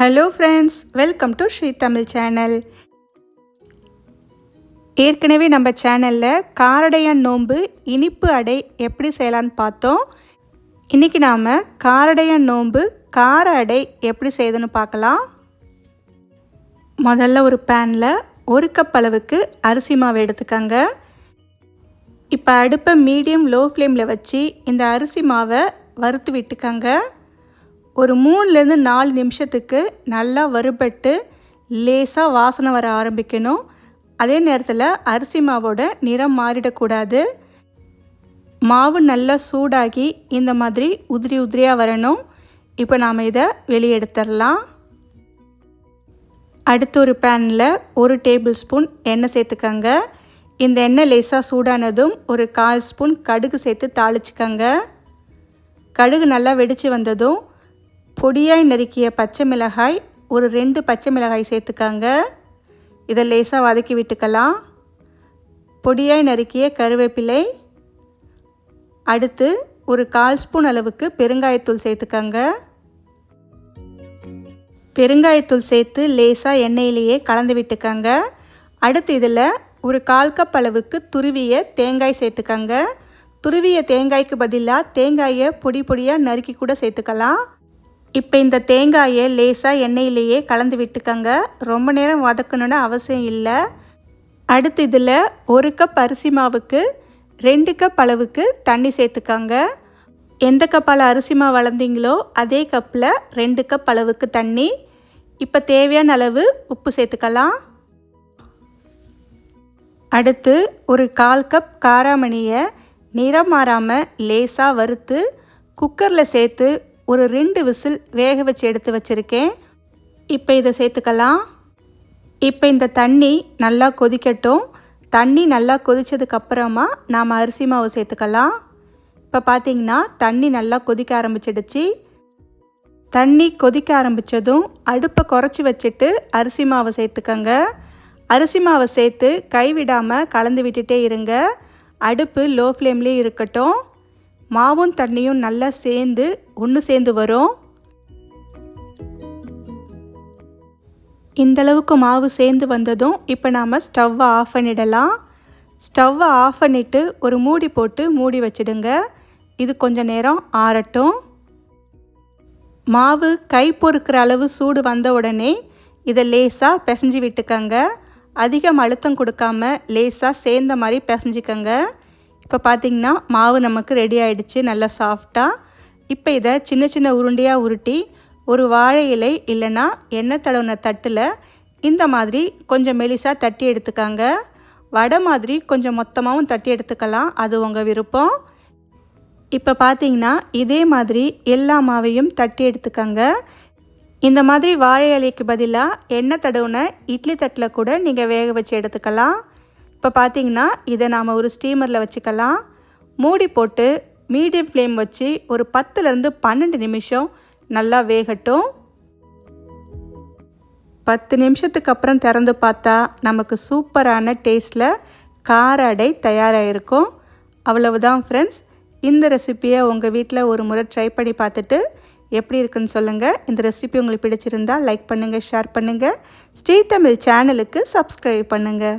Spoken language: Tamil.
Hello friends welcome to Sri Tamil channel ஏற்கனவே நம்ம சேனலில் காரடையான் நோன்பு இனிப்பு அடை எப்படி செய்யலான்னு பார்த்தோம். இன்றைக்கி நாம் காரடையான் நோன்பு கார அடை எப்படி செய்யுதுன்னு பார்க்கலாம். முதல்ல ஒரு பேனில் ஒரு கப் அளவுக்கு அரிசி மாவு எடுத்துக்கோங்க. இப்போ அடுப்பை மீடியம் லோ ஃப்ளேமில் வச்சு இந்த அரிசி மாவை வறுத்து விட்டுக்கோங்க. ஒரு மூணுலேருந்து நாலு நிமிஷத்துக்கு நல்லா வறுபட்டு லேசாக வாசனை வர ஆரம்பிக்கணும். அதே நேரத்தில் அரிசி மாவோட நிறம் மாறிடக்கூடாது. மாவு நல்லா சூடாகி இந்த மாதிரி உதிரி உதிரியாக வரணும். இப்போ நாம் இதை வெளியே எடுத்துடலாம் அடுத்து ஒரு பேனில் ஒரு டேபிள் ஸ்பூன் எண்ணெய் சேர்த்துக்கங்க. இந்த எண்ணெய் லேசாக சூடானதும் ஒரு கால் ஸ்பூன் கடுகு சேர்த்து தாளிச்சுக்கங்க. கடுகு நல்லா வெடித்து வந்ததும் பொடியாய் நறுக்கிய பச்சை மிளகாய் ஒரு ரெண்டு பச்சை மிளகாய் சேர்த்துக்கங்க. இதை லேசாக வதக்கி விட்டுக்கலாம். பொடியாய் நறுக்கிய கருவேப்பிலை அடுத்து ஒரு கால் ஸ்பூன் அளவுக்கு பெருங்காயத்தூள் சேர்த்துக்கங்க. பெருங்காயத்தூள் சேர்த்து லேசாக எண்ணெயிலேயே கலந்து விட்டுக்கங்க. அடுத்து இதில் ஒரு கால் கப் அளவுக்கு துருவிய தேங்காய் சேர்த்துக்கங்க. துருவிய தேங்காய்க்கு பதிலாக தேங்காயை பொடி பொடியாக நறுக்கி கூட சேர்த்துக்கலாம். இப்போ இந்த தேங்காயை லேசாக எண்ணெயிலேயே கலந்து விட்டுக்கங்க. ரொம்ப நேரம் வதக்கணுன்னு அவசியம் இல்லை. அடுத்து இதில் ஒரு கப் அரிசி மாவுக்கு ரெண்டு கப் அளவுக்கு தண்ணி சேர்த்துக்கங்க. எந்த கப்பால் அரிசி மாவு வளர்ந்தீங்களோ அதே கப்பில் ரெண்டு கப் அளவுக்கு தண்ணி. இப்போ தேவையான அளவு உப்பு சேர்த்துக்கலாம். அடுத்து ஒரு கால் கப் காராமணியை நிறம் மாறாமல் லேசாக வறுத்து குக்கரில் சேர்த்து ஒரு ரெண்டு விசில் வேக வச்சு எடுத்து வச்சுருக்கேன். இப்போ இதை சேர்த்துக்கலாம். இப்போ இந்த தண்ணி நல்லா கொதிக்கட்டும். தண்ணி நல்லா கொதித்ததுக்கப்புறமா நாம் அரிசி மாவு சேர்த்துக்கலாம். இப்போ பார்த்திங்கன்னா தண்ணி நல்லா கொதிக்க ஆரம்பிச்சிடுச்சு. தண்ணி கொதிக்க ஆரம்பித்ததும் அடுப்பை குறைச்சி வச்சுட்டு அரிசி மாவை சேர்த்துக்கங்க. அரிசி மாவை சேர்த்து கைவிடாமல் கலந்து விட்டுட்டே இருங்க. அடுப்பு லோ ஃப்ளேம்லேயே இருக்கட்டும். மாவும் தண்ணியும் நல்லா சேர்ந்து ஒன்று சேர்ந்து வரும். இந்தளவுக்கு மாவு சேர்ந்து வந்ததும் இப்போ நாம் ஸ்டவ்வை ஆஃப் பண்ணிடலாம். ஸ்டவ்வை ஆஃப் பண்ணிவிட்டு ஒரு மூடி போட்டு மூடி வச்சிடுங்க. இது கொஞ்சம் நேரம் ஆறட்டும். மாவு கை பொறுக்கிற அளவு சூடு வந்த உடனே இதை லேசாக பிசைஞ்சு விட்டுக்கங்க. அதிகம் அழுத்தம் கொடுக்காம லேசாக சேர்ந்த மாதிரி பிசைஞ்சிக்கங்க. இப்போ பார்த்திங்கன்னா மாவு நமக்கு ரெடி ஆகிடுச்சு நல்லா சாஃப்டாக இப்போ இதை சின்ன சின்ன உருண்டையாக உருட்டி ஒரு வாழை இலை இல்லைன்னா எண்ணெய் தடவின தட்டில் இந்த மாதிரி கொஞ்சம் மெலிசாக தட்டி எடுத்துக்காங்க. வடை மாதிரி கொஞ்சம் மொத்தமாகவும் தட்டி எடுத்துக்கலாம் அது உங்கள் விருப்பம். இப்போ பார்த்தீங்கன்னா இதே மாதிரி எல்லா மாவையும் தட்டி எடுத்துக்கங்க. இந்த மாதிரி வாழை இலைக்கு பதிலாக எண்ணெய் தடவுன இட்லி தட்டில் கூட நீங்கள் வேக வச்சு எடுத்துக்கலாம். இப்போ பார்த்தீங்கன்னா இதை நாம் ஒரு ஸ்டீமரில் வச்சுக்கலாம். மூடி போட்டு மீடியம் ஃப்ளேம் வச்சு ஒரு பத்துலேருந்து பன்னெண்டு நிமிஷம் நல்லா வேகட்டும். பத்து நிமிஷத்துக்கு அப்புறம் திறந்து பார்த்தா நமக்கு சூப்பரான டேஸ்ட்டில் கார அடை தயாராகிருக்கும் அவ்வளவுதான் ஃப்ரெண்ட்ஸ் இந்த ரெசிப்பியை உங்கள் வீட்டில் ஒரு முறை ட்ரை பண்ணி பார்த்துட்டு எப்படி இருக்குன்னு சொல்லுங்கள் இந்த ரெசிபி உங்களுக்கு பிடிச்சிருந்தால் லைக் பண்ணுங்கள் ஷேர் பண்ணுங்கள் ஸ்ரீ தமிழ் சேனலுக்கு சப்ஸ்கிரைப் பண்ணுங்கள்